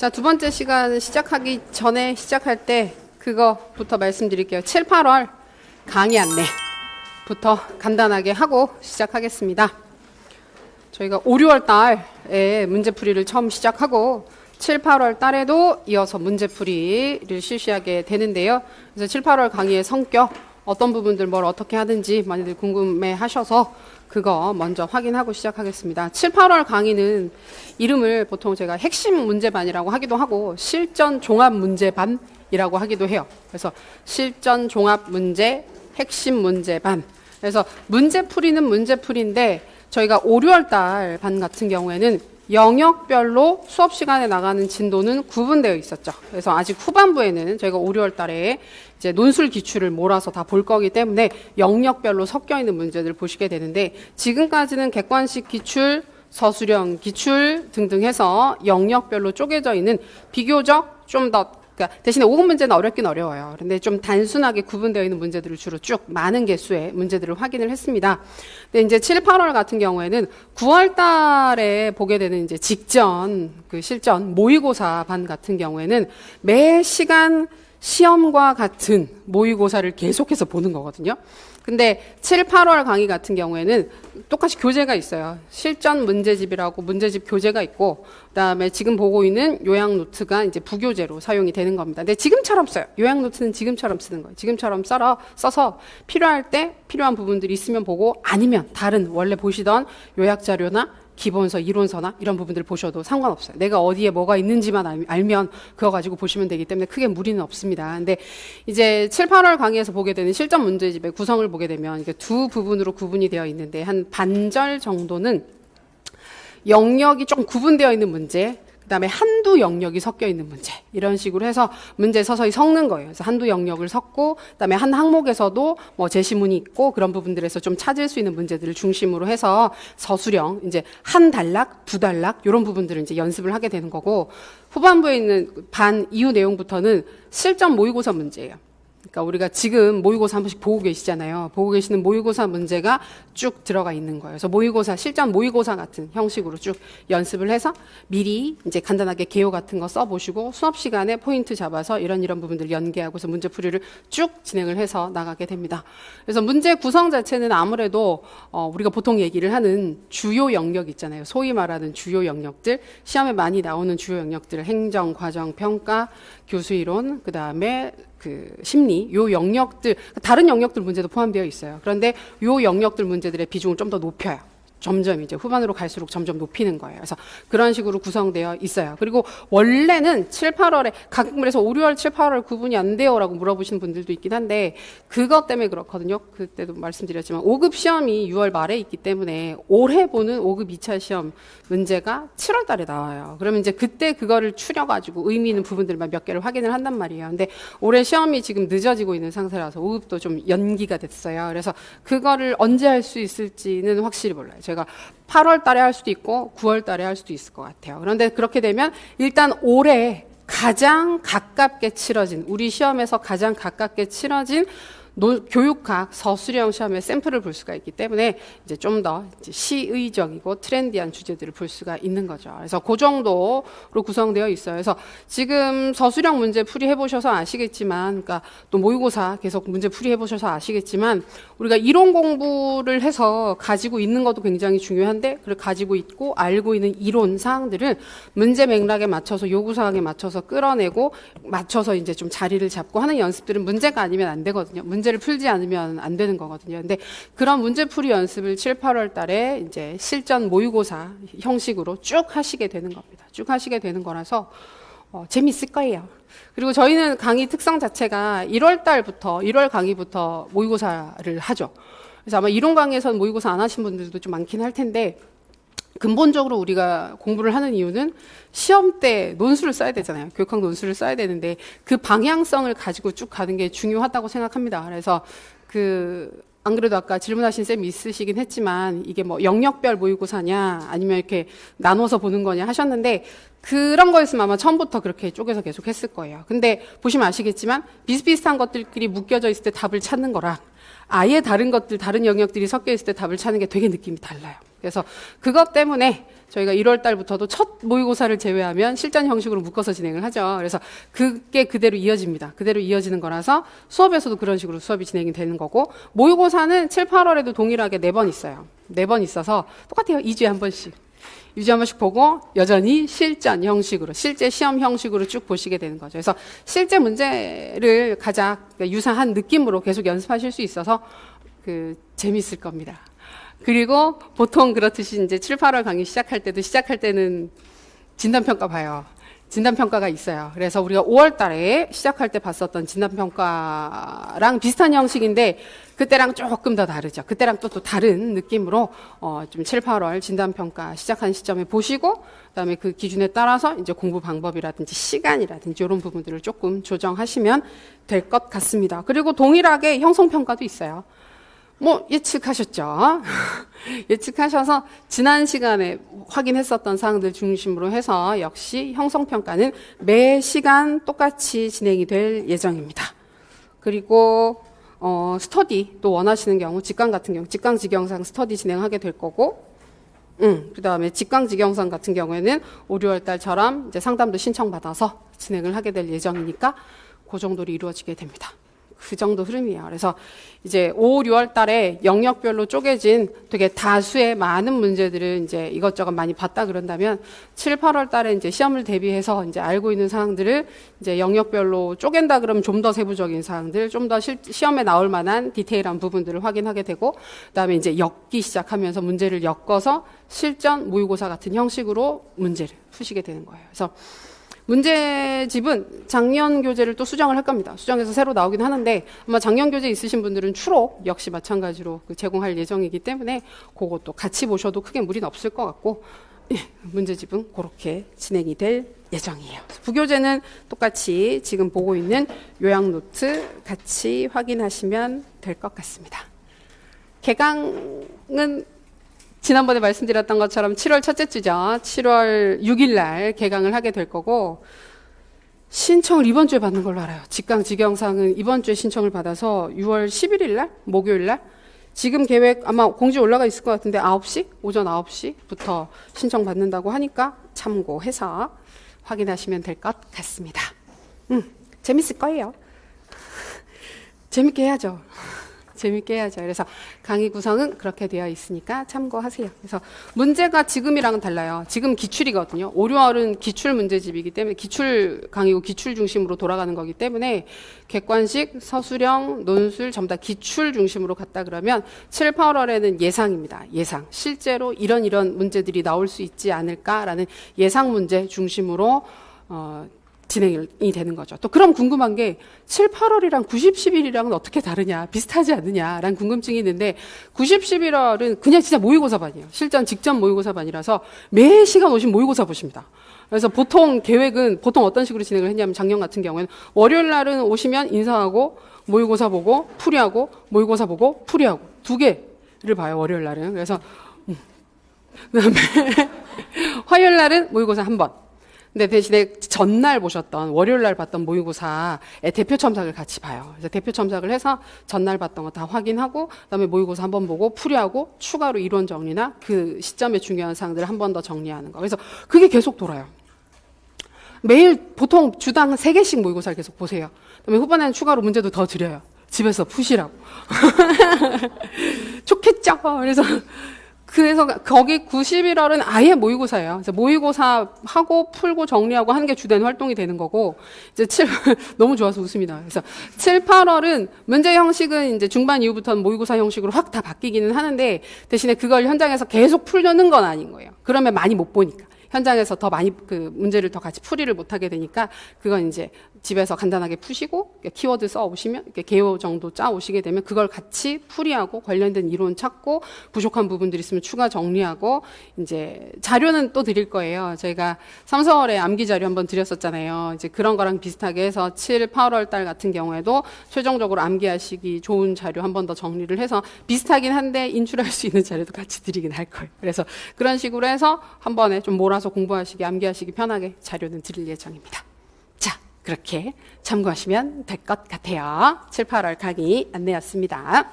자, 두 번째 시간 시작하기 전에 시작할 때 그거부터 말씀드릴게요. 7, 8월 강의 안내부터 간단하게 하고 시작하겠습니다. 저희가 5, 6월 달에 문제풀이를 처음 시작하고 7, 8월 달에도 이어서 문제풀이를 실시하게 되는데요. 그래서 7, 8월 강의의 성격, 어떤 부분들 뭘 어떻게 하든지 많이들 궁금해 하셔서 그거 먼저 확인하고 시작하겠습니다. 7, 8월 강의는 이름을 보통 제가 핵심 문제반이라고 하기도 하고 실전 종합 문제반이라고 하기도 해요. 그래서 실전 종합 문제, 핵심 문제반. 그래서 문제풀이는 문제풀이인데 저희가 5, 6월 달 반 같은 경우에는 영역별로 수업 시간에 나가는 진도는 구분되어 있었죠. 그래서 아직 후반부에는 저희가 5, 6월 달에 이제 논술 기출을 몰아서 다 볼 거기 때문에 영역별로 섞여 있는 문제들 보시게 되는데 지금까지는 객관식 기출, 서술형 기출 등등 해서 영역별로 쪼개져 있는 비교적 좀더 그러니까 대신에 5급 문제는 어렵긴 어려워요. 그런데 좀 단순하게 구분되어 있는 문제들을 주로 쭉 많은 개수의 문제들을 확인을 했습니다. 근데 이제 7, 8월 같은 경우에는 9월 달에 보게 되는 이제 직전 그 실전 모의고사 반 같은 경우에는 매 시간 시험과 같은 모의고사를 계속해서 보는 거거든요. 근데 7, 8월 강의 같은 경우에는 똑같이 교재가 있어요. 실전 문제집이라고 문제집 교재가 있고, 그 다음에 지금 보고 있는 요약 노트가 이제 부교재로 사용이 되는 겁니다. 근데 지금처럼 써요. 요약 노트는 지금처럼 쓰는 거예요. 지금처럼 썰어 써서 필요할 때 필요한 부분들이 있으면 보고 아니면 다른 원래 보시던 요약 자료나 기본서, 이론서나 이런 부분들을 보셔도 상관없어요. 내가 어디에 뭐가 있는지만 알면 그거 가지고 보시면 되기 때문에 크게 무리는 없습니다. 근데 이제 7, 8월 강의에서 보게 되는 실전 문제집의 구성을 보게 되면 두 부분으로 구분이 되어 있는데 한 반절 정도는 영역이 좀 구분되어 있는 문제, 그다음에 한두 영역이 섞여 있는 문제 이런 식으로 해서 문제 서서히 섞는 거예요. 그래서 한두 영역을 섞고 그다음에 한 항목에서도 뭐 제시문이 있고 그런 부분들에서 좀 찾을 수 있는 문제들을 중심으로 해서 서술형 이제 한 단락, 두 단락 이런 부분들을 이제 연습을 하게 되는 거고 후반부에 있는 반 이후 내용부터는 실전 모의고사 문제예요. 그러니까 우리가 지금 모의고사 한 번씩 보고 계시잖아요. 보고 계시는 모의고사 문제가 쭉 들어가 있는 거예요. 그래서 모의고사, 실전 모의고사 같은 형식으로 쭉 연습을 해서 미리 이제 간단하게 개요 같은 거 써보시고 수업 시간에 포인트 잡아서 이런 이런 부분들 연계하고서 문제 풀이를 쭉 진행을 해서 나가게 됩니다. 그래서 문제 구성 자체는 아무래도 어, 우리가 보통 얘기를 하는 주요 영역 있잖아요. 소위 말하는 주요 영역들, 시험에 많이 나오는 주요 영역들, 행정, 과정, 평가, 교수 이론, 그 다음에 그 심리 요 영역들 다른 영역들 문제도 포함되어 있어요. 그런데 요 영역들 문제들의 비중을 좀 더 높여요. 점점 이제 후반으로 갈수록 점점 높이는 거예요. 그래서 그런 식으로 구성되어 있어요. 그리고 원래는 7, 8월에 가끔 그래서 5, 6월, 7, 8월 구분이 안 돼요라고 물어보시는 분들도 있긴 한데 그것 때문에 그렇거든요. 그때도 말씀드렸지만 5급 시험이 6월 말에 있기 때문에 올해 보는 5급 2차 시험 문제가 7월 달에 나와요. 그러면 이제 그때 그거를 추려 가지고 의미 있는 부분들만 몇 개를 확인을 한단 말이에요. 근데 올해 시험이 지금 늦어지고 있는 상태라서 5급도 좀 연기가 됐어요. 그래서 그거를 언제 할 수 있을지는 확실히 몰라요. 제가 8월 달에 할 수도 있고 9월 달에 할 수도 있을 것 같아요. 그런데 그렇게 되면 일단 올해 가장 가깝게 치러진 우리 시험에서 가장 가깝게 치러진 노, 교육학 서술형 시험의 샘플을 볼 수가 있기 때문에 이제 좀 더 시의적이고 트렌디한 주제들을 볼 수가 있는 거죠. 그래서 그 정도로 구성되어 있어요. 그래서 지금 서술형 문제 풀이해 보셔서 아시겠지만, 그러니까 또 모의고사 계속 문제 풀이해 보셔서 아시겠지만, 우리가 이론 공부를 해서 가지고 있는 것도 굉장히 중요한데, 그걸 가지고 있고 알고 있는 이론 사항들을 문제 맥락에 맞춰서 요구 사항에 맞춰서 끌어내고 맞춰서 이제 좀 자리를 잡고 하는 연습들은 문제가 아니면 안 되거든요. 문제를 풀지 않으면 안 되는 거거든요. 근데 그런 문제풀이 연습을 7, 8월 달에 이제 실전 모의고사 형식으로 쭉 하시게 되는 겁니다. 쭉 하시게 되는 거라서 어, 재밌을 거예요. 그리고 저희는 강의 특성 자체가 1월 달부터 1월 강의부터 모의고사를 하죠. 그래서 아마 이론 강의에서는 모의고사 안 하신 분들도 좀 많긴 할 텐데 근본적으로 우리가 공부를 하는 이유는 시험 때 논술을 써야 되잖아요. 교육학 논술을 써야 되는데 그 방향성을 가지고 쭉 가는 게 중요하다고 생각합니다. 그래서 그 안 그래도 아까 질문하신 쌤이 있으시긴 했지만 이게 뭐 영역별 모의고사냐 아니면 이렇게 나눠서 보는 거냐 하셨는데 그런 거였으면 아마 처음부터 그렇게 쪼개서 계속 했을 거예요. 근데 보시면 아시겠지만 비슷비슷한 것들끼리 묶여져 있을 때 답을 찾는 거랑 아예 다른 것들, 다른 영역들이 섞여 있을 때 답을 찾는 게 되게 느낌이 달라요. 그래서 그것 때문에 저희가 1월 달부터도 첫 모의고사를 제외하면 실전 형식으로 묶어서 진행을 하죠. 그래서 그게 그대로 이어집니다. 그대로 이어지는 거라서 수업에서도 그런 식으로 수업이 진행이 되는 거고 모의고사는 7, 8월에도 동일하게 네 번 있어요. 네 번 있어서 똑같아요. 2주에 한 번씩. 2주에 한 번씩 보고 여전히 실전 형식으로 실제 시험 형식으로 쭉 보시게 되는 거죠. 그래서 실제 문제를 가장 유사한 느낌으로 계속 연습하실 수 있어서 그 재밌을 겁니다. 그리고 보통 그렇듯이 이제 7, 8월 강의 시작할 때도 시작할 때는 진단평가 봐요. 진단평가가 있어요. 그래서 우리가 5월 달에 시작할 때 봤었던 진단평가랑 비슷한 형식인데 그때랑 조금 더 다르죠. 그때랑 또, 또 다른 느낌으로 어, 좀 7, 8월 진단평가 시작한 시점에 보시고 그다음에 그 기준에 따라서 이제 공부 방법이라든지 시간이라든지 이런 부분들을 조금 조정하시면 될 것 같습니다. 그리고 동일하게 형성평가도 있어요. 뭐 예측하셨죠. 예측하셔서 지난 시간에 확인했었던 사항들 중심으로 해서 역시 형성평가는 매 시간 똑같이 진행이 될 예정입니다. 그리고 어, 스터디 또 원하시는 경우 직강 같은 경우 직강 직영상 스터디 진행하게 될 거고 음, 그 다음에 직강 직영상 같은 경우에는 5, 6월 달처럼 이제 상담도 신청받아서 진행을 하게 될 예정이니까 그 정도로 이루어지게 됩니다. 그 정도 흐름이에요. 그래서 이제 5, 6월 달에 영역별로 쪼개진 되게 다수의 많은 문제들을 이제 이것저것 많이 봤다 그런다면 7, 8월 달에 이제 시험을 대비해서 이제 알고 있는 사항들을 이제 영역별로 쪼갠다 그러면 좀 더 세부적인 사항들, 좀 더 시험에 나올 만한 디테일한 부분들을 확인하게 되고 그다음에 이제 엮기 시작하면서 문제를 엮어서 실전 모의고사 같은 형식으로 문제를 푸시게 되는 거예요. 그래서 문제집은 작년 교재를 또 수정을 할 겁니다. 수정해서 새로 나오긴 하는데 아마 작년 교재 있으신 분들은 추록 역시 마찬가지로 그 제공할 예정이기 때문에 그것도 같이 보셔도 크게 무리는 없을 것 같고 예, 문제집은 그렇게 진행이 될 예정이에요. 부교재는 똑같이 지금 보고 있는 요약 노트 같이 확인하시면 될 것 같습니다. 개강은 지난번에 말씀드렸던 것처럼 7월 첫째 주죠. 7월 6일 날 개강을 하게 될 거고 신청을 이번 주에 받는 걸로 알아요. 직강 직영상은 이번 주에 신청을 받아서 6월 11일 날 목요일 날 지금 계획 아마 공지 올라가 있을 것 같은데 9시 오전 9시부터 신청 받는다고 하니까 참고해서 확인하시면 될 것 같습니다. 음, 재밌을 거예요. 재밌게 해야죠. 재밌게 해야죠. 그래서 강의 구성은 그렇게 되어 있으니까 참고하세요. 그래서 문제가 지금이랑은 달라요. 지금 기출이거든요. 5, 6월은 기출 문제집이기 때문에 기출 강의고 기출 중심으로 돌아가는 거기 때문에 객관식, 서술형, 논술 전부 다 기출 중심으로 갔다 그러면 7, 8월에는 예상입니다. 예상. 실제로 이런 이런 문제들이 나올 수 있지 않을까라는 예상 문제 중심으로 어, 진행이 되는 거죠. 또 그럼 궁금한 게 7, 8월이랑 90, 11이랑은 어떻게 다르냐, 비슷하지 않느냐라는 궁금증이 있는데 90, 11월은 그냥 진짜 모의고사반이에요. 실전 직전 모의고사반이라서 매 시간 오신 모의고사 보십니다. 그래서 보통 계획은 보통 어떤 식으로 진행을 했냐면 작년 같은 경우에는 월요일 날은 오시면 인사하고 모의고사 보고 풀이하고 모의고사 보고 풀이하고 두 개를 봐요 월요일 날은 그래서 음. 그다음에 화요일 날은 모의고사 한 번. 근데 대신에 전날 보셨던 월요일 날 봤던 모의고사의 대표 첨삭을 같이 봐요. 그래서 대표 첨삭을 해서 전날 봤던 거 다 확인하고 그다음에 모의고사 한 번 보고 풀이하고 추가로 이론 정리나 그 시점에 중요한 사항들을 한 번 더 정리하는 거. 그래서 그게 계속 돌아요. 매일 보통 주당 세 개씩 모의고사를 계속 보세요. 그다음에 후반에는 추가로 문제도 더 드려요. 집에서 푸시라고. 좋겠죠. 그래서 그래서 거기 91월은 아예 모의고사예요. 그래서 모의고사 하고 풀고 정리하고 하는 게 주된 활동이 되는 거고 이제 7 너무 좋아서 웃습니다. 그래서 7, 8월은 문제 형식은 이제 중반 이후부터는 모의고사 형식으로 확 다 바뀌기는 하는데 대신에 그걸 현장에서 계속 풀려는 건 아닌 거예요. 그러면 많이 못 보니까. 현장에서 더 많이 그 문제를 더 같이 풀이를 못 하게 되니까 그건 이제 집에서 간단하게 푸시고 키워드 써 오시면 이렇게 개요 정도 짜 오시게 되면 그걸 같이 풀이하고 관련된 이론 찾고 부족한 부분들이 있으면 추가 정리하고 이제 자료는 또 드릴 거예요. 저희가 3, 4월에 암기 자료 한번 드렸었잖아요. 이제 그런 거랑 비슷하게 해서 7, 8월 달 같은 경우에도 최종적으로 암기하시기 좋은 자료 한 번 더 정리를 해서 비슷하긴 한데 인출할 수 있는 자료도 같이 드리긴 할 거예요. 그래서 그런 식으로 해서 한 번에 좀 몰 아서 공부하시기, 암기하시기 편하게 자료는 드릴 예정입니다. 자, 그렇게 참고하시면 될 것 같아요. 7, 8월 강의 안내였습니다.